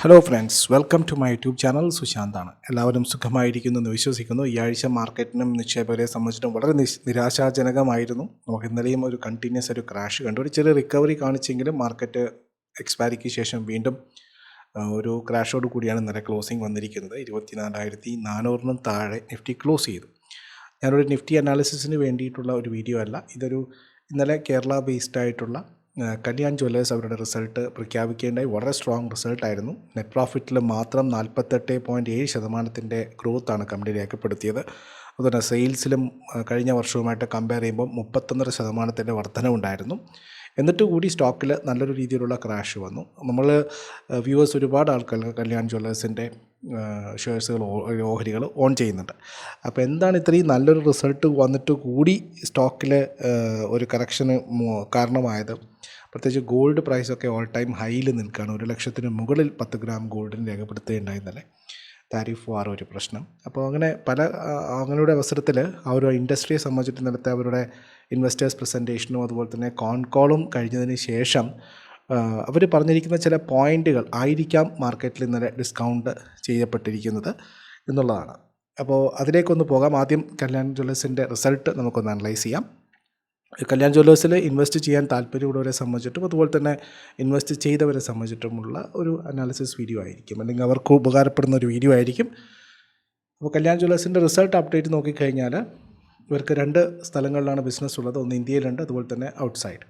Hello friends welcome to my YouTube channel സുശാന്താണ് എല്ലാവരും സുഖമായിരിക്കുന്നു എന്ന് വിശ്വസിക്കുന്നു. ഈ ആഴ്ച മാർക്കറ്റിനും നിക്ഷേപകരെ സംബന്ധിച്ചിട്ടും വളരെ നിരാശാജനകമായിരുന്നു. നമുക്ക് ഇന്നലെയും ഒരു കണ്ടിന്യൂസ് ഒരു ക്രാഷ് കണ്ടു. ഒരു ചെറിയ റിക്കവറി കാണിച്ചെങ്കിലും മാർക്കറ്റ് എക്സ്പയറിക്ക് ശേഷം വീണ്ടും ഒരു ക്രാഷോട് കൂടിയാണ് ഇന്നലെ ക്ലോസിംഗ് വന്നിരിക്കുന്നത്. ഇരുപത്തിനാലായിരത്തി നാനൂറിനും താഴെ നിഫ്റ്റി ക്ലോസ് ചെയ്തു. ഞാനൊരു നിഫ്റ്റി അനാലിസിസിന് വേണ്ടിയിട്ടുള്ള ഒരു വീഡിയോ അല്ല. ഇതൊരു ഇന്നലെ കേരള ബേസ്ഡ് ആയിട്ടുള്ള കല്യാൺ ജ്വല്ലേഴ്സ് അവരുടെ റിസൾട്ട് പ്രഖ്യാപിക്കേണ്ടായി വളരെ സ്ട്രോങ് റിസൾട്ടായിരുന്നു നെറ്റ് പ്രോഫിറ്റിൽ മാത്രം നാൽപ്പത്തെട്ട് പോയിന്റ് ഏഴ് ശതമാനത്തിന്റെ ഗ്രോത്താണ് കമ്പനി രേഖപ്പെടുത്തിയത്. അതുപോലെ സെയിൽസിലും കഴിഞ്ഞ വർഷവുമായിട്ട് കമ്പയർ ചെയ്യുമ്പോൾ മുപ്പത്തൊന്നര ശതമാനത്തിന്റെ വർധനവുണ്ടായിരുന്നു എന്നിട്ട് കൂടി സ്റ്റോക്കിൽ നല്ലൊരു രീതിയിലുള്ള ക്രാഷ് വന്നു. നമ്മൾ വ്യൂവേഴ്സ് ഒരുപാട് ആൾക്കാർ കല്യാൺ ജ്വല്ലേഴ്സിന്റെ ഷെയർസുകൾ ഓഹരികൾ ഓൺ ചെയ്യുന്നുണ്ട്. അപ്പോൾ എന്താണ് ഇത്രയും നല്ലൊരു റിസൾട്ട് വന്നിട്ട് കൂടി സ്റ്റോക്കിൽ ഒരു കറക്ഷന് കാരണമായത്? പ്രത്യേകിച്ച് ഗോൾഡ് പ്രൈസൊക്കെ ഓൾ ടൈം ഹൈയിൽ നിൽക്കുകയാണ് ഒരു ലക്ഷത്തിന് മുകളിൽ പത്ത് ഗ്രാം ഗോൾഡിന് രേഖപ്പെടുത്തുകയുണ്ടായി ഇന്നലെ താരിഫ് വാർ ഒരു പ്രശ്നം. അപ്പോൾ അങ്ങനെ പല അങ്ങനെയുള്ള അവസരത്തിൽ ആ ഒരു ഇൻഡസ്ട്രിയെ സംബന്ധിച്ചിട്ട് നടത്തിയ അവരുടെ ഇൻവെസ്റ്റേഴ്സ് പ്രസന്റേഷനും അതുപോലെ തന്നെ കോൺ കോളും കഴിഞ്ഞതിന് ശേഷം അവർ പറഞ്ഞിരിക്കുന്ന ചില പോയിന്റുകൾ ആയിരിക്കാം മാർക്കറ്റിൽ ഇന്നലെ ഡിസ്കൗണ്ട് ചെയ്യപ്പെട്ടിരിക്കുന്നത് എന്നുള്ളതാണ്. അപ്പോൾ അതിലേക്കൊന്ന് പോകാം. ആദ്യം കല്യാൺ ജ്വല്ലേഴ്സിന്റെ റിസൾട്ട് നമുക്കൊന്ന് അനലൈസ് ചെയ്യാം. കല്യാൺ ജ്വല്ലേഴ്സിൽ ഇൻവെസ്റ്റ് ചെയ്യാൻ താല്പര്യമുള്ളവരെ സംബന്ധിച്ചിട്ടും അതുപോലെ തന്നെ ഇൻവെസ്റ്റ് ചെയ്തവരെ സംബന്ധിച്ചിട്ടുമുള്ള ഒരു അനാലിസിസ് വീഡിയോ ആയിരിക്കും. അല്ലെങ്കിൽ അവർക്ക് ഉപകാരപ്പെടുന്ന ഒരു വീഡിയോ ആയിരിക്കും. അപ്പോൾ കല്യാൺ ജ്വല്ലേഴ്സിന്റെ റിസൾട്ട് അപ്ഡേറ്റ് നോക്കിക്കഴിഞ്ഞാൽ ഇവർക്ക് രണ്ട് സ്ഥലങ്ങളിലാണ് ബിസിനസ് ഉള്ളത്. ഒന്ന് ഇന്ത്യയിലുണ്ട് അതുപോലെ തന്നെ ഔട്ട്സൈഡ്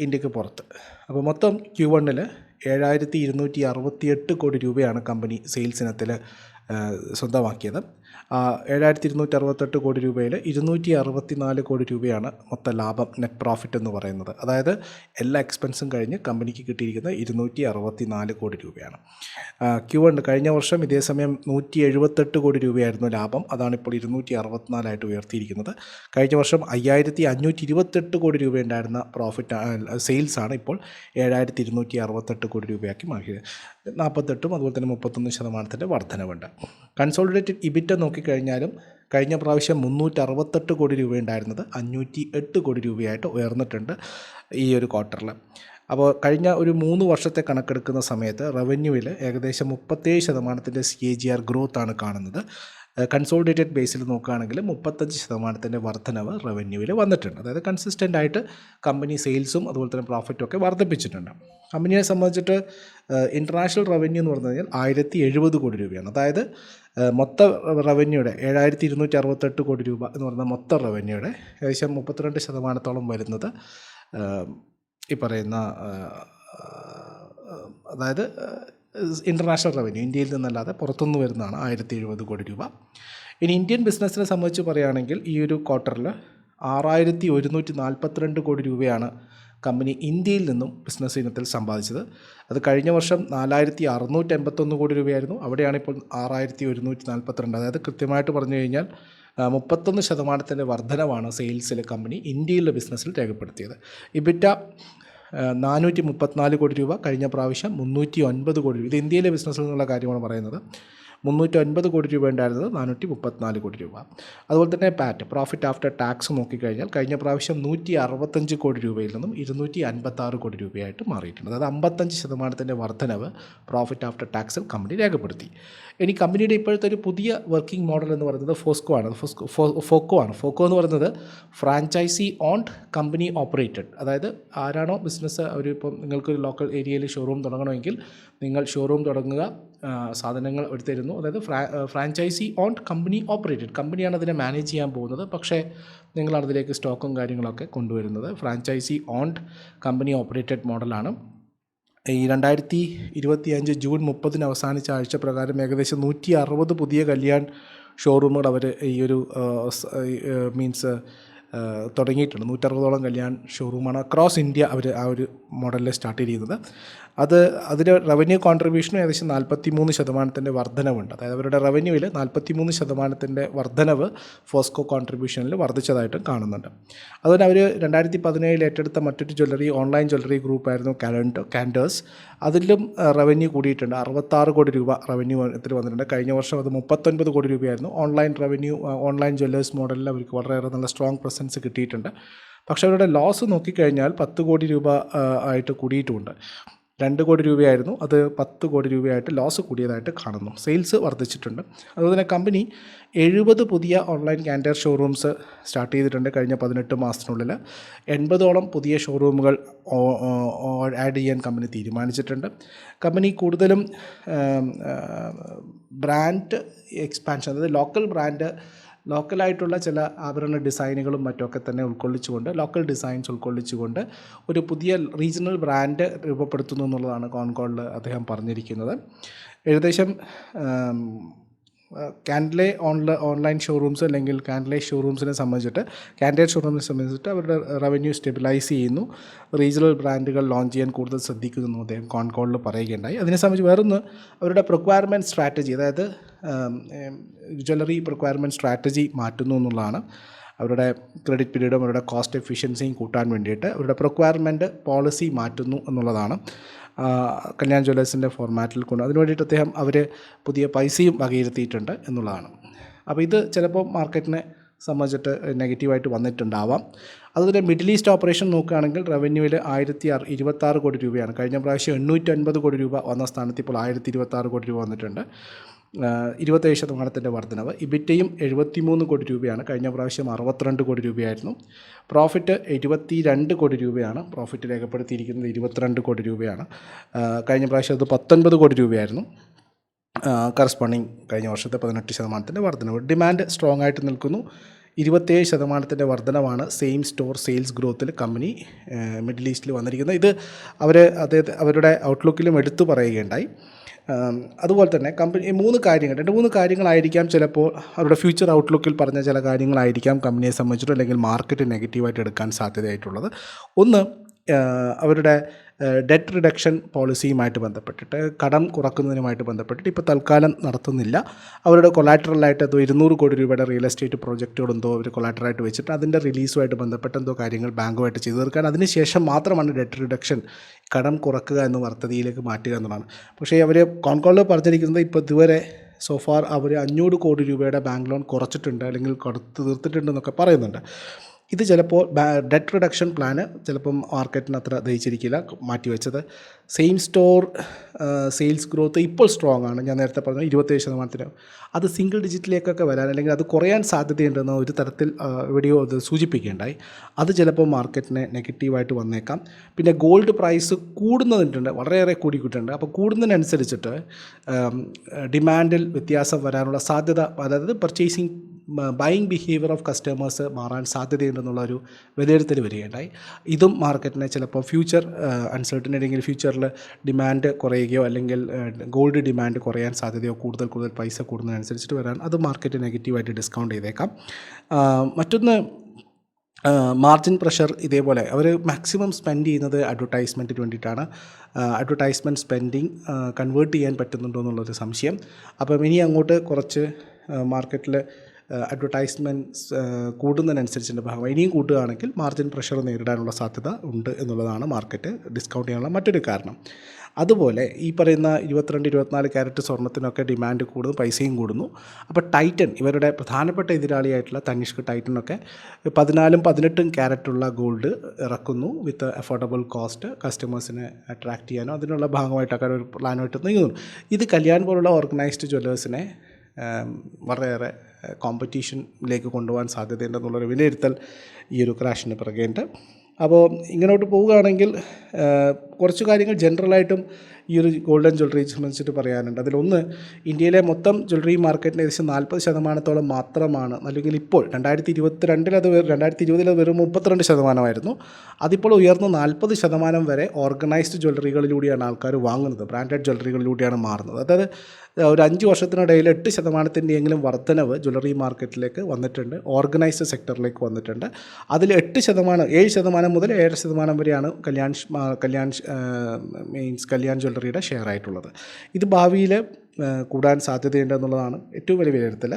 ഇന്ത്യയ്ക്ക് പുറത്ത്. അപ്പോൾ മൊത്തം ക്യൂ വണ്ണിൽ ഏഴായിരത്തി ഇരുന്നൂറ്റി അറുപത്തിയെട്ട് കോടി രൂപയാണ് കമ്പനി സെയിൽസ് ഇനത്തിൽ സ്വന്തമാക്കിയത്. ഏഴായിരത്തി ഇരുന്നൂറ്റി അറുപത്തെട്ട് കോടി രൂപയിൽ ഇരുന്നൂറ്റി അറുപത്തി നാല് കോടി രൂപയാണ് മൊത്ത ലാഭം നെറ്റ് പ്രോഫിറ്റ് എന്ന് പറയുന്നത്. അതായത് എല്ലാ എക്സ്പെൻസും കഴിഞ്ഞ് കമ്പനിക്ക് കിട്ടിയിരിക്കുന്ന ഇരുന്നൂറ്റി അറുപത്തി നാല് കോടി രൂപയാണ്. ക്യൂ ഉണ്ട്. കഴിഞ്ഞ വർഷം ഇതേ സമയം നൂറ്റി എഴുപത്തെട്ട് കോടി രൂപയായിരുന്നു ലാഭം. അതാണ് ഇപ്പോൾ ഇരുന്നൂറ്റി അറുപത്തിനാലായിട്ട് ഉയർത്തിയിരിക്കുന്നത്. കഴിഞ്ഞ വർഷം അയ്യായിരത്തി അഞ്ഞൂറ്റി ഇരുപത്തെട്ട് കോടി രൂപയുണ്ടായിരുന്ന പ്രോഫിറ്റ് സെയിൽസാണ് ഇപ്പോൾ ഏഴായിരത്തി ഇരുന്നൂറ്റി അറുപത്തെട്ട് കോടി രൂപയാക്കി മാറ്റിയത് നാൽപ്പത്തെട്ടും അതുപോലെ തന്നെ മുപ്പത്തൊന്ന് ശതമാനത്തിന്റെ വർധനവുണ്ട്. കൺസോളിഡേറ്റഡ് ഇബിറ്റ നോക്കിക്കഴിഞ്ഞാലും കഴിഞ്ഞ പ്രാവശ്യം മുന്നൂറ്റി അറുപത്തെട്ട് കോടി രൂപയുണ്ടായിരുന്നത് അഞ്ഞൂറ്റി എട്ട് കോടി രൂപയായിട്ട് ഉയർന്നിട്ടുണ്ട് ഈ ഒരു ക്വാർട്ടറിൽ അപ്പോൾ കഴിഞ്ഞ ഒരു മൂന്ന് വർഷത്തെ കണക്കെടുക്കുന്ന സമയത്ത് റവന്യൂവിൽ ഏകദേശം മുപ്പത്തേഴ് ശതമാനത്തിന്റെ സി എ ജി ആർ ഗ്രോത്താണ് കാണുന്നത്. കൺസോളിഡേറ്റഡ് ബേസിൽ നോക്കുകയാണെങ്കിൽ മുപ്പത്തഞ്ച് ശതമാനത്തിന്റെ വർധനവ് റവന്യൂവിൽ വന്നിട്ടുണ്ട്. അതായത് കൺസിസ്റ്റന്റ് ആയിട്ട് കമ്പനി സെയിൽസും അതുപോലെ തന്നെ പ്രോഫിറ്റും ഒക്കെ വർദ്ധിപ്പിച്ചിട്ടുണ്ട്. കമ്പനിയെ സംബന്ധിച്ചിട്ട് ഇന്റർനാഷണൽ റവന്യൂ എന്ന് പറഞ്ഞു കഴിഞ്ഞാൽ ആയിരത്തി എഴുപത് കോടി രൂപയാണ്. അതായത് മൊത്ത റവന്യൂയുടെ ഏഴായിരത്തി ഇരുന്നൂറ്റി അറുപത്തെട്ട് കോടി രൂപ എന്ന് പറയുന്ന മൊത്ത റവന്യൂയുടെ ഏകദേശം മുപ്പത്തിരണ്ട് ശതമാനത്തോളം വരുന്നത് ഈ പറയുന്ന അതായത് ഇന്റർനാഷണൽ റവന്യൂ ഇന്ത്യയിൽ നിന്നല്ലാതെ പുറത്തുനിന്ന് വരുന്നതാണ് ആയിരത്തി എഴുപത് കോടി രൂപ. ഇനി ഇന്ത്യൻ ബിസിനസ്സിനെ സംബന്ധിച്ച് പറയുകയാണെങ്കിൽ ഈ ഒരു ക്വാർട്ടറിൽ ആറായിരത്തി ഒരുന്നൂറ്റി നാൽപ്പത്തിരണ്ട് കോടി രൂപയാണ് കമ്പനി ഇന്ത്യയിൽ നിന്നും ബിസിനസ് ഇനത്തിൽ സമ്പാദിച്ചത്. അത് കഴിഞ്ഞ വർഷം നാലായിരത്തി അറുന്നൂറ്റി എൺപത്തൊന്ന് കോടി രൂപയായിരുന്നു. അവിടെയാണ് ഇപ്പോൾ ആറായിരത്തി ഒരുന്നൂറ്റി നാൽപ്പത്തിരണ്ട് അതായത് കൃത്യമായിട്ട് പറഞ്ഞു കഴിഞ്ഞാൽ മുപ്പത്തൊന്ന് ശതമാനത്തിന്റെ വർധനവാണ് സെയിൽസിൽ കമ്പനി ഇന്ത്യയിലെ ബിസിനസ്സിൽ രേഖപ്പെടുത്തിയത്. ഇബിറ്റ നാനൂറ്റി മുപ്പത്തിനാല് കോടി രൂപ കഴിഞ്ഞ പ്രാവശ്യം മുന്നൂറ്റി ഒൻപത് കോടി രൂപ. ഇത് ഇന്ത്യയിലെ ബിസിനസ്സിൽ നിന്നുള്ള കാര്യമാണ് പറയുന്നത്. മുന്നൂറ്റി ഒൻപത് കോടി രൂപ ഉണ്ടായിരുന്നത് നാനൂറ്റി മുപ്പത്തിനാല് കോടി രൂപ. അതുപോലെ തന്നെ പാറ്റ് പ്രോഫിറ്റ് ആഫ്റ്റർ ടാക്സ് നോക്കിക്കഴിഞ്ഞാൽ കഴിഞ്ഞ പ്രാവശ്യം നൂറ്റി അറുപത്തഞ്ച് കോടി രൂപയിൽ നിന്നും ഇരുന്നൂറ്റി അൻപത്താറ് കോടി രൂപയായിട്ട് മാറിയിട്ടുണ്ട്. അതായത് അമ്പത്തഞ്ച് ശതമാനത്തിന്റെ വർധനവ് പ്രോഫിറ്റ് ആഫ്റ്റർ ടാക്സിൽ കമ്പനി രേഖപ്പെടുത്തി. ഇനി കമ്പനിയുടെ ഇപ്പോഴത്തെ ഒരു പുതിയ വർക്കിംഗ് മോഡൽ എന്ന് പറയുന്നത് ഫോസ്കോ ആണ്. ഫോസ്കോ ഫോക്കോ ആണ്. ഫോക്കോ എന്ന് പറയുന്നത് ഫ്രാഞ്ചൈസി ഓൺഡ് കമ്പനി ഓപ്പറേറ്റഡ് അതായത് ആരാണോ ബിസിനസ് ഒരു ഇപ്പം നിങ്ങൾക്കൊരു ലോക്കൽ ഏരിയയിൽ ഷോറൂം തുടങ്ങണമെങ്കിൽ നിങ്ങൾ ഷോറൂം തുടങ്ങുക സാധനങ്ങൾ എടുത്തിരുന്നു. അതായത് ഫ്രാ ഫ്രാഞ്ചൈസി ഓൺ കമ്പനി ഓപ്പറേറ്റഡ് കമ്പനിയാണ് അതിനെ മാനേജ് ചെയ്യാൻ പോകുന്നത്. പക്ഷേ നിങ്ങളാണ് അതിലേക്ക് സ്റ്റോക്കും കാര്യങ്ങളൊക്കെ കൊണ്ടുവരുന്നത്. ഫ്രാഞ്ചൈസി ഓൺ കമ്പനി ഓപ്പറേറ്റഡ് മോഡലാണ് ഈ രണ്ടായിരത്തി ഇരുപത്തി അഞ്ച് ജൂൺ മുപ്പതിന് അവസാനിച്ച ആഴ്ച പ്രകാരം ഏകദേശം നൂറ്റി അറുപത് പുതിയ കല്യാൺ ഷോറൂമുകൾ അവർ ഈ ഒരു മീൻസ് തുടങ്ങിയിട്ടുണ്ട്. നൂറ്ററുപതോളം കല്യാൺ ഷോറൂമാണ് അക്രോസ് ഇന്ത്യ അവർ ആ ഒരു മോഡലിൽ സ്റ്റാർട്ട് ചെയ്യുന്നത് അത് അതിന്റെ റവന്യൂ കോൺട്രിബ്യൂഷനും ഏകദേശം നാൽപ്പത്തി മൂന്ന് ശതമാനത്തിന്റെ വർധനവുണ്ട്. അതായത് അവരുടെ റവന്യൂവിൽ നാൽപ്പത്തി മൂന്ന് ശതമാനത്തിന്റെ വർധനവ് ഫോസ്കോ കോൺട്രിബ്യൂഷനിൽ വർദ്ധിച്ചതായിട്ടും കാണുന്നുണ്ട്. അതുപോലെ അവർ രണ്ടായിരത്തി പതിനേഴിൽ ഏറ്റെടുത്ത മറ്റൊരു ജ്വല്ലറി ഓൺലൈൻ ജ്വല്ലറി ഗ്രൂപ്പായിരുന്നു കാലണ്ടോ കാൻഡേഴ്സ്. അതിലും റവന്യൂ കൂടിയിട്ടുണ്ട്. അറുപത്താറ് കോടി രൂപ റവന്യൂ ഇതിൽ വന്നിട്ടുണ്ട്. കഴിഞ്ഞ വർഷം അത് മുപ്പത്തൊൻപത് കോടി രൂപയായിരുന്നു. ഓൺലൈൻ റവന്യൂ ഓൺലൈൻ ജ്വല്ലേഴ്സ് മോഡലിൽ അവർക്ക് വളരെയേറെ നല്ല സ്ട്രോങ് പ്രസൻസ് കിട്ടിയിട്ടുണ്ട്. പക്ഷേ അവരുടെ ലോസ് നോക്കിക്കഴിഞ്ഞാൽ പത്ത് കോടി രൂപ ആയിട്ട് കൂടിയിട്ടുമുണ്ട്. രണ്ട് കോടി രൂപയായിരുന്നു. അത് പത്ത് കോടി രൂപയായിട്ട് ലോസ് കൂടിയതായിട്ട് കാണുന്നു. സെയിൽസ് വർദ്ധിച്ചിട്ടുണ്ട്. അതുപോലെ തന്നെ കമ്പനി എഴുപത് പുതിയ ഓൺലൈൻ ക്യാൻഡർ ഷോറൂംസ് സ്റ്റാർട്ട് ചെയ്തിട്ടുണ്ട് കഴിഞ്ഞ പതിനെട്ട് മാസത്തിനുള്ളിൽ. എൺപതോളം പുതിയ ഷോറൂമുകൾ ആഡ് ചെയ്യാൻ കമ്പനി തീരുമാനിച്ചിട്ടുണ്ട്. കമ്പനി കൂടുതലും ബ്രാൻഡ് എക്സ്പാൻഷൻ അതായത് ലോക്കൽ ബ്രാൻഡ് ലോക്കലായിട്ടുള്ള ചില ആഭരണ ഡിസൈനുകളും മറ്റുമൊക്കെ തന്നെ ഉൾക്കൊള്ളിച്ചുകൊണ്ട് ലോക്കൽ ഡിസൈൻസ് ഉൾക്കൊള്ളിച്ചുകൊണ്ട് ഒരു പുതിയ റീജിയണൽ ബ്രാൻഡ് രൂപപ്പെടുത്തുന്നു എന്നുള്ളതാണ് കോൺകോളിൽ അദ്ദേഹം പറഞ്ഞിരിക്കുന്നത്. ഏകദേശം കാൻഡ്ലെ ഓൺലൈൻ ഓൺലൈൻ ഷോറൂംസ് അല്ലെങ്കിൽ കാൻഡ്ലെ ഷോറൂംസിനെ സംബന്ധിച്ചിട്ട് കാൻഡേ ഷോറൂമിനെ സംബന്ധിച്ചിട്ട് അവരുടെ റവന്യൂ സ്റ്റെബിലൈസ് ചെയ്യുന്നു. റീജിയണൽ ബ്രാൻഡുകൾ ലോഞ്ച് ചെയ്യാൻ കൂടുതൽ ശ്രദ്ധിക്കുന്നു അദ്ദേഹം കോൺകോളിൽ പറയുകയുണ്ടായി. അതിനെ സംബന്ധിച്ച് വേറൊന്ന് അവരുടെ പ്രൊക്വയർമെന്റ് സ്ട്രാറ്റജി അതായത് ജ്വല്ലറി പ്രൊക്വയർമെന്റ് സ്ട്രാറ്റജി മാറ്റുന്നു എന്നുള്ളതാണ്. അവരുടെ ക്രെഡിറ്റ് പീരീഡും അവരുടെ കോസ്റ്റ് എഫിഷ്യൻസിയും കൂട്ടാൻ വേണ്ടിയിട്ട് അവരുടെ പ്രൊക്വയർമെന്റ് പോളിസി മാറ്റുന്നു എന്നുള്ളതാണ്. കല്യാൺ ജ്വല്ലേഴ്സിന്റെ ഫോർമാറ്റിൽ കൊണ്ട് അതിന് വേണ്ടിയിട്ട് അദ്ദേഹം അവർ പുതിയ പൈസയും വകയിരുത്തിയിട്ടുണ്ട് എന്നുള്ളതാണ്. അപ്പോൾ ഇത് ചിലപ്പോൾ മാർക്കറ്റിനെ സംബന്ധിച്ചിട്ട് നെഗറ്റീവായിട്ട് വന്നിട്ടുണ്ടാവാം. അതുപോലെ മിഡിൽ ഈസ്റ്റ് ഓപ്പറേഷൻ നോക്കുകയാണെങ്കിൽ റവന്യൂവിൽ ആയിരത്തി ഇരുപത്താറ് കോടി രൂപയാണ്. കഴിഞ്ഞ പ്രാവശ്യം എണ്ണൂറ്റി അൻപത് കോടി രൂപ വന്ന സ്ഥാനത്ത് ഇപ്പോൾ ആയിരത്തി ഇരുപത്താറ് കോടി രൂപ വന്നിട്ടുണ്ട്. ഇരുപത്തേഴ് ശതമാനത്തിന്റെ വർധനവ്. ഇബിറ്റയും എഴുപത്തിമൂന്ന് കോടി രൂപയാണ്. കഴിഞ്ഞ പ്രാവശ്യം അറുപത്തിരണ്ട് കോടി രൂപയായിരുന്നു. പ്രോഫിറ്റ് എഴുപത്തി രണ്ട് കോടി രൂപയാണ്. പ്രോഫിറ്റ് രേഖപ്പെടുത്തിയിരിക്കുന്നത് ഇരുപത്തിരണ്ട് കോടി രൂപയാണ്. കഴിഞ്ഞ പ്രാവശ്യം അത് പത്തൊൻപത് കോടി രൂപയായിരുന്നു. കറസ്പോണ്ടിങ് കഴിഞ്ഞ വർഷത്തെ പതിനെട്ട് ശതമാനത്തിന്റെ വർധനവ്. ഡിമാൻഡ് സ്ട്രോങ് ആയിട്ട് നിൽക്കുന്നു. ഇരുപത്തേഴ് ശതമാനത്തിന്റെ വർധനവാണ് സെയിം സ്റ്റോർ സെയിൽസ് ഗ്രോത്തിൽ കമ്പനി മിഡിൽ ഈസ്റ്റിൽ വന്നിരിക്കുന്നത്. ഇത് അവർ അതായത് അവരുടെ ഔട്ട്ലുക്കിലും എടുത്തു പറയുകയുണ്ടായി. അതുപോലെ തന്നെ കമ്പനി മൂന്ന് കാര്യങ്ങൾ രണ്ട് മൂന്ന് കാര്യങ്ങളായിരിക്കാം ചിലപ്പോൾ അവരുടെ ഫ്യൂച്ചർ ഔട്ട്ലുക്കിൽ പറഞ്ഞ ചില കാര്യങ്ങളായിരിക്കാം കമ്പനിയെ സംബന്ധിച്ചിട്ടോ അല്ലെങ്കിൽ മാർക്കറ്റ് നെഗറ്റീവായിട്ട് എടുക്കാൻ സാധ്യതയായിട്ടുള്ളത്. ഒന്ന് അവരുടെ ഡെറ്റ് റിഡക്ഷൻ പോളിസിയുമായിട്ട് ബന്ധപ്പെട്ടിട്ട് കടം കുറക്കുന്നതിനുമായിട്ട് ബന്ധപ്പെട്ടിട്ട് ഇപ്പോൾ തൽക്കാലം നടത്തുന്നില്ല. അവരുടെ കൊലാറ്ററലായിട്ട് അതോ ഇരുന്നൂറ് കോടി രൂപയുടെ റിയൽ എസ്റ്റേറ്റ് പ്രോജക്റ്റുകളെന്തോ അവർ കൊലാറ്ററായിട്ട് വെച്ചിട്ട് അതിന്റെ റിലീസുമായിട്ട് ബന്ധപ്പെട്ട് എന്തോ കാര്യങ്ങൾ ബാങ്കുമായിട്ട് ചെയ്തു തീർക്കാൻ അതിനുശേഷം മാത്രമാണ് ഡെറ്റ് റിഡക്ഷൻ കടം കുറക്കുക എന്ന വർത്തതിയിലേക്ക് മാറ്റുക എന്നുള്ളതാണ്. പക്ഷേ അവർ കോൺകോളിൽ പറഞ്ഞിരിക്കുന്നത് ഇപ്പോൾ ഇതുവരെ സോഫാർ അവർ അഞ്ഞൂറ് കോടി രൂപയുടെ ബാങ്ക് ലോൺ കുറച്ചിട്ടുണ്ട് അല്ലെങ്കിൽ കൊടുത്ത് തീർത്തിട്ടുണ്ടെന്നൊക്കെ പറയുന്നുണ്ട്. ഇത് ചിലപ്പോൾ ഡെറ്റ് റിഡക്ഷൻ പ്ലാന് ചിലപ്പം മാർക്കറ്റിന് അത്ര ദഹിച്ചിരിക്കില്ല മാറ്റിവെച്ചത്. സെയിം സ്റ്റോർ സെയിൽസ് ഗ്രോത്ത് ഇപ്പോൾ സ്ട്രോങ് ആണ്. ഞാൻ നേരത്തെ പറഞ്ഞ ഇരുപത്തേഴ് ശതമാനത്തിന്. അത് സിംഗിൾ ഡിജിറ്റിലേക്കൊക്കെ വരാൻ അല്ലെങ്കിൽ അത് കുറയാൻ സാധ്യതയുണ്ടെന്ന് ഒരു തരത്തിൽ എവിടെയോ അത് സൂചിപ്പിക്കേണ്ടായി അത് ചിലപ്പോൾ മാർക്കറ്റിനെ നെഗറ്റീവായിട്ട് വന്നേക്കാം. പിന്നെ ഗോൾഡ് പ്രൈസ് കൂടുന്നതിട്ടുണ്ട് വളരെയേറെ കൂടിക്കിട്ടുണ്ട്. അപ്പോൾ കൂടുന്നതിനനുസരിച്ചിട്ട് ഡിമാൻഡിൽ വ്യത്യാസം വരാനുള്ള സാധ്യത അതായത് purchasing buying behaviour of customers മാറാൻ സാധ്യതയുണ്ടെന്നുള്ള ഒരു വിലയിരുത്തൽ വരികയുണ്ടായി. ഇതും മാർക്കറ്റിനെ ചിലപ്പോൾ ഫ്യൂച്ചർ അൺസർട്ടൻ അല്ലെങ്കിൽ ഫ്യൂച്ചറിൽ ഡിമാൻഡ് കുറയുകയോ അല്ലെങ്കിൽ ഗോൾഡ് ഡിമാൻഡ് കുറയാൻ സാധ്യതയോ കൂടുതൽ കൂടുതൽ പൈസ കൂടുന്നതിനനുസരിച്ചിട്ട് വരാൻ അത് മാർക്കറ്റ് നെഗറ്റീവായിട്ട് ഡിസ്കൗണ്ട് ചെയ്തേക്കാം. മറ്റൊന്ന് മാർജിൻ പ്രഷർ ഇതേപോലെ അവർ മാക്സിമം സ്പെൻഡ് ചെയ്യുന്നത് അഡ്വർടൈസ്മെന്റിന് വേണ്ടിയിട്ടാണ്. അഡ്വർടൈസ്മെന്റ് സ്പെൻഡിങ് കൺവേർട്ട് ചെയ്യാൻ പറ്റുന്നുണ്ടോ എന്നുള്ളൊരു സംശയം. അപ്പം ഇനി അങ്ങോട്ട് കുറച്ച് മാർക്കറ്റിൽ അഡ്വർടൈസ്മെന്റ്സ് കൂടുന്നതിനനുസരിച്ചിന്റെ ഭാഗമായി ഇനിയും കൂട്ടുകയാണെങ്കിൽ മാർജിൻ പ്രഷർ നേരിടാനുള്ള സാധ്യത ഉണ്ട് എന്നുള്ളതാണ് മാർക്കറ്റ് ഡിസ്കൗണ്ട് ചെയ്യാനുള്ള മറ്റൊരു കാരണം. അതുപോലെ ഈ പറയുന്ന ഇരുപത്തിരണ്ട് ഇരുപത്തിനാല് ക്യാരറ്റ് സ്വർണത്തിനൊക്കെ ഡിമാൻഡ് കൂടുന്നു പൈസയും കൂടുന്നു. അപ്പോൾ ടൈറ്റൻ ഇവരുടെ പ്രധാനപ്പെട്ട എതിരാളിയായിട്ടുള്ള തനിഷ്ക് ടൈറ്റനൊക്കെ പതിനാലും പതിനെട്ടും ക്യാരറ്റുള്ള ഗോൾഡ് ഇറക്കുന്നു വിത്ത് അഫോർഡബിൾ കോസ്റ്റ് കസ്റ്റമേഴ്സിനെ അട്രാക്റ്റ് ചെയ്യാനോ അതിനുള്ള ഭാഗമായിട്ടൊക്കെ ഒരു പ്ലാനുമായിട്ട് നീങ്ങുന്നു ഇത് കല്യാൺ പോലുള്ള ഓർഗനൈസ്ഡ് ജ്വല്ലേഴ്സിനെ വളരെയേറെ കോമ്പറ്റീഷനിലേക്ക് കൊണ്ടുപോകാൻ സാധ്യതയുണ്ടെന്നുള്ളൊരു വിലയിരുത്തൽ ഈ ഒരു ക്രാഷിന് പിറകെയുണ്ട്. അപ്പോൾ ഇങ്ങനോട്ട് പോവുകയാണെങ്കിൽ കുറച്ച് കാര്യങ്ങൾ ജനറലായിട്ടും ഈ ഒരു ഗോൾഡൻ ജ്വല്ലറി സംബന്ധിച്ചിട്ട് പറയാനുണ്ട്. അതിലൊന്ന് ഇന്ത്യയിലെ മൊത്തം ജ്വല്ലറി മാർക്കറ്റിന് ഏകദേശം നാൽപ്പത് ശതമാനത്തോളം മാത്രമാണ്. അല്ലെങ്കിൽ ഇപ്പോൾ രണ്ടായിരത്തി ഇരുപത്തി രണ്ടിൽ അത് രണ്ടായിരത്തി ഇരുപതിൽ അത് വെറും മുപ്പത്തിരണ്ട് ശതമാനമായിരുന്നു. അതിപ്പോൾ ഉയർന്ന് നാൽപ്പത് ശതമാനം വരെ ഓർഗനൈസ്ഡ് ജ്വല്ലറികളിലൂടെയാണ് ആൾക്കാർ വാങ്ങുന്നത്. ബ്രാൻഡഡ് ജ്വല്ലറികളിലൂടെയാണ് മാറുന്നത്. അതായത് ഒരു അഞ്ച് വർഷത്തിനിടയിൽ എട്ട് ശതമാനത്തിന്റെയെങ്കിലും വർധനവ് ജ്വല്ലറി മാർക്കറ്റിലേക്ക് വന്നിട്ടുണ്ട് ഓർഗനൈസ്ഡ് സെക്ടറിലേക്ക് വന്നിട്ടുണ്ട്. അതിൽ എട്ട് ശതമാനം ഏഴ് ശതമാനം മുതൽ ഏഴര ശതമാനം വരെയാണ് കല്യാൺ കല്യാൺ മീൻസ് കല്യാൺ ജ്വല്ലറിയുടെ ഷെയർ ആയിട്ടുള്ളത്. ഇത് ഭാവിയിൽ കൂടാൻ സാധ്യതയുണ്ട് എന്നുള്ളതാണ് ഏറ്റവും വലിയ വിലയിരുത്തൽ.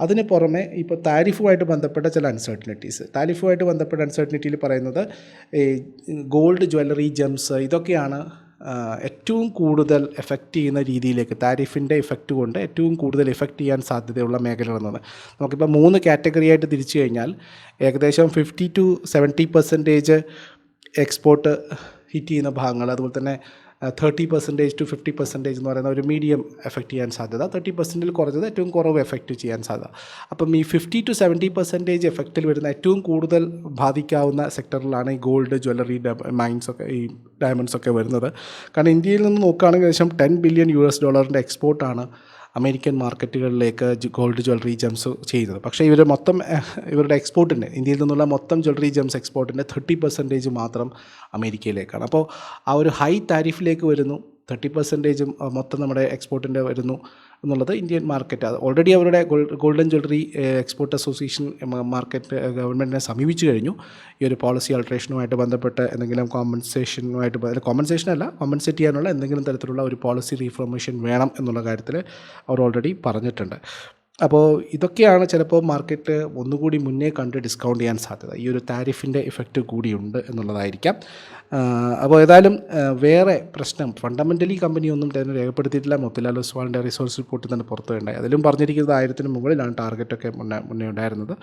അതിന് പുറമെ ഇപ്പോൾ താരിഫുമായിട്ട് ബന്ധപ്പെട്ട ചില അൺസർട്ടനിറ്റീസ് താരിഫുമായിട്ട് ബന്ധപ്പെട്ട അൺസർട്ടനിറ്റിയിൽ പറയുന്നത് ഈ ഗോൾഡ് ജ്വല്ലറി ജെംസ് ഇതൊക്കെയാണ് ഏറ്റവും കൂടുതൽ എഫക്റ്റ് ചെയ്യുന്ന രീതിയിലേക്ക് താരിഫിന്റെ ഇഫക്റ്റ് കൊണ്ട് ഏറ്റവും കൂടുതൽ എഫക്റ്റ് ചെയ്യാൻ സാധ്യതയുള്ള മേഖലകളെന്നത് നമുക്കിപ്പോൾ മൂന്ന് കാറ്റഗറി ആയിട്ട് തിരിച്ചു കഴിഞ്ഞാൽ ഏകദേശം fifty to seventy percentage export hit ചെയ്യുന്ന ഭാഗങ്ങൾ അതുപോലെ തന്നെ thirty percentage to fifty percentage എന്ന് പറയുന്ന ഒരു മീഡിയം എഫക്റ്റ് ചെയ്യാൻ സാധ്യത. തേർട്ടി പെർസെന്റിൽ കുറഞ്ഞത് ഏറ്റവും കുറവ് എഫക്റ്റ് ചെയ്യാൻ സാധ്യത. അപ്പം ഈ ഫിഫ്റ്റി ടു സെവന്റി പെർസെന്റേജ് എഫക്റ്റിൽ വരുന്ന ഏറ്റവും കൂടുതൽ ബാധിക്കാവുന്ന സെക്ടറിലാണ് ഈ ഗോൾഡ് ജ്വല്ലറി മൈൻസ് ഒക്കെ ഈ ഡയമണ്ട്സ് ഒക്കെ വരുന്നത്. കാരണം ഇന്ത്യയിൽ നിന്ന് നോക്കുകയാണെങ്കിൽ ഏകദേശം ടെൻ ബില്യൺ യു എസ് ഡോളറിന്റെ എക്സ്പോർട്ടാണ് അമേരിക്കൻ മാർക്കറ്റുകളിലേക്ക് ഗോൾഡ് ജ്വല്ലറി ജംസ് ചെയ്യുന്നത്. പക്ഷേ ഇവർ മൊത്തം ഇവരുടെ എക്സ്പോർട്ടിന്റെ ഇന്ത്യയിൽ നിന്നുള്ള മൊത്തം ജ്വല്ലറി ജംസ് എക്സ്പോർട്ടിന്റെ തേർട്ടി പെർസെന്റേജ് മാത്രം അമേരിക്കയിലേക്കാണ്. അപ്പോൾ ആ ഒരു ഹൈ താരിഫിലേക്ക് വരുന്നു. തേർട്ടി പെർസെന്റേജും മൊത്തം നമ്മുടെ എക്സ്പോർട്ടിന്റെ വരുന്നു. എന്നുള്ളത് ഇന്ത്യൻ മാർക്കറ്റ്. ഓൾറെഡി അവരുടെ golden jewellery export association market ഗവൺമെന്റിനെ സമീപിച്ചു കഴിഞ്ഞു. ഈ ഒരു പോളിസി ആൾട്രേഷനുമായിട്ട് ബന്ധപ്പെട്ട് എന്തെങ്കിലും കോമ്പൻസേഷനുമായിട്ട് കോമ്പൻസേഷൻ അല്ല കോമ്പൻസേറ്റ് ചെയ്യാനുള്ള എന്തെങ്കിലും തരത്തിലുള്ള ഒരു പോളിസി റീഫോർമേഷൻ വേണം എന്നുള്ള കാര്യത്തിൽ അവർ ഓൾറെഡി പറഞ്ഞിട്ടുണ്ട്. അപ്പോൾ ഇതൊക്കെയാണ് ചിലപ്പോൾ മാർക്കറ്റ് ഒന്നുകൂടി മുന്നേ കണ്ട് ഡിസ്കൗണ്ട് ചെയ്യാൻ സാധ്യത. ഈ ഒരു താരിഫിന്റെ ഇഫക്റ്റ് കൂടിയുണ്ട് എന്നുള്ളതായിരിക്കാം. അപ്പോൾ ഏതായാലും വേറെ പ്രശ്നം ഫണ്ടമെന്റലി കമ്പനി ഒന്നും തന്നെ രേഖപ്പെടുത്തിയിട്ടില്ല. മൊത്തലാൽ ഒസ്വാളിന്റെ റിസോഴ്സ് റിപ്പോർട്ടിൽ തന്നെ പുറത്തു ഉണ്ടായി അതിലും പറഞ്ഞിരിക്കുന്നത് ആയിരത്തിന് മുകളിലാണ് ടാർഗറ്റൊക്കെ മുന്നേ മുന്നേ ഉണ്ടായിരുന്നത്.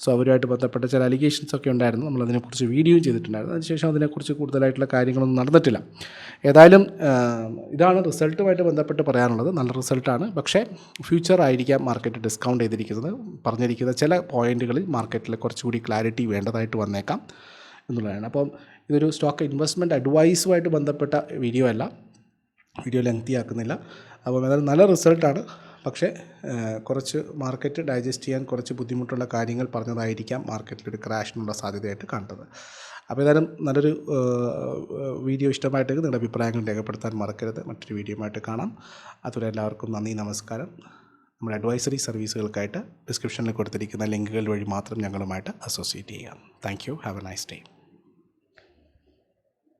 സോ അവരുമായിട്ട് ബന്ധപ്പെട്ട ചില അലിഗേഷൻസ് ഒക്കെ ഉണ്ടായിരുന്നു. നമ്മളതിനെക്കുറിച്ച് വീഡിയോയും ചെയ്തിട്ടുണ്ടായിരുന്നു. അതിനുശേഷം അതിനെക്കുറിച്ച് കൂടുതലായിട്ടുള്ള കാര്യങ്ങളൊന്നും നടന്നിട്ടില്ല. ഏതായാലും ഇതാണ് റിസൾട്ടുമായിട്ട് ബന്ധപ്പെട്ട് പറയാനുള്ളത്. നല്ല റിസൾട്ടാണ്. പക്ഷേ ഫ്യൂച്ചർ ആയിരിക്കാം മാർക്കറ്റ് ഡിസ്കൗണ്ട് ചെയ്തിരിക്കുന്നത്. പറഞ്ഞിരിക്കുന്ന ചില പോയിന്റുകളിൽ മാർക്കറ്റിൽ കുറച്ചുകൂടി ക്ലാരിറ്റി വേണ്ടതായിട്ട് വന്നേക്കാം എന്നുള്ളതാണ്. അപ്പം ഇതൊരു സ്റ്റോക്ക് ഇൻവെസ്റ്റ്മെന്റ് അഡ്വൈസുമായിട്ട് ബന്ധപ്പെട്ട വീഡിയോ അല്ല. വീഡിയോ ലെങ്തി ആക്കുന്നില്ല. അപ്പം ഏതായാലും നല്ല റിസൾട്ടാണ്. പക്ഷേ കുറച്ച് മാർക്കറ്റ് ഡൈജസ്റ്റ് ചെയ്യാൻ കുറച്ച് ബുദ്ധിമുട്ടുള്ള കാര്യങ്ങൾ പറഞ്ഞതായിരിക്കാം മാർക്കറ്റിലൊരു ക്രാഷിനുള്ള സാധ്യതയായിട്ട് കണ്ടത് അപ്പോൾ ഏതായാലും നല്ലൊരു വീഡിയോ ഇഷ്ടമായിട്ടെങ്കിൽ നിങ്ങളുടെ അഭിപ്രായങ്ങൾ രേഖപ്പെടുത്താൻ മറക്കരുത്. മറ്റൊരു വീഡിയോയുമായിട്ട് കാണാം. അതുപോലെ എല്ലാവർക്കും നന്ദി നമസ്കാരം. നമ്മുടെ അഡ്വൈസറി സർവീസുകൾക്കായിട്ട് ഡിസ്ക്രിപ്ഷനിൽ കൊടുത്തിരിക്കുന്ന ലിങ്കുകൾ വഴി മാത്രം ഞങ്ങളുമായിട്ട് അസോസിയേറ്റ് ചെയ്യാം. Thank you have a nice day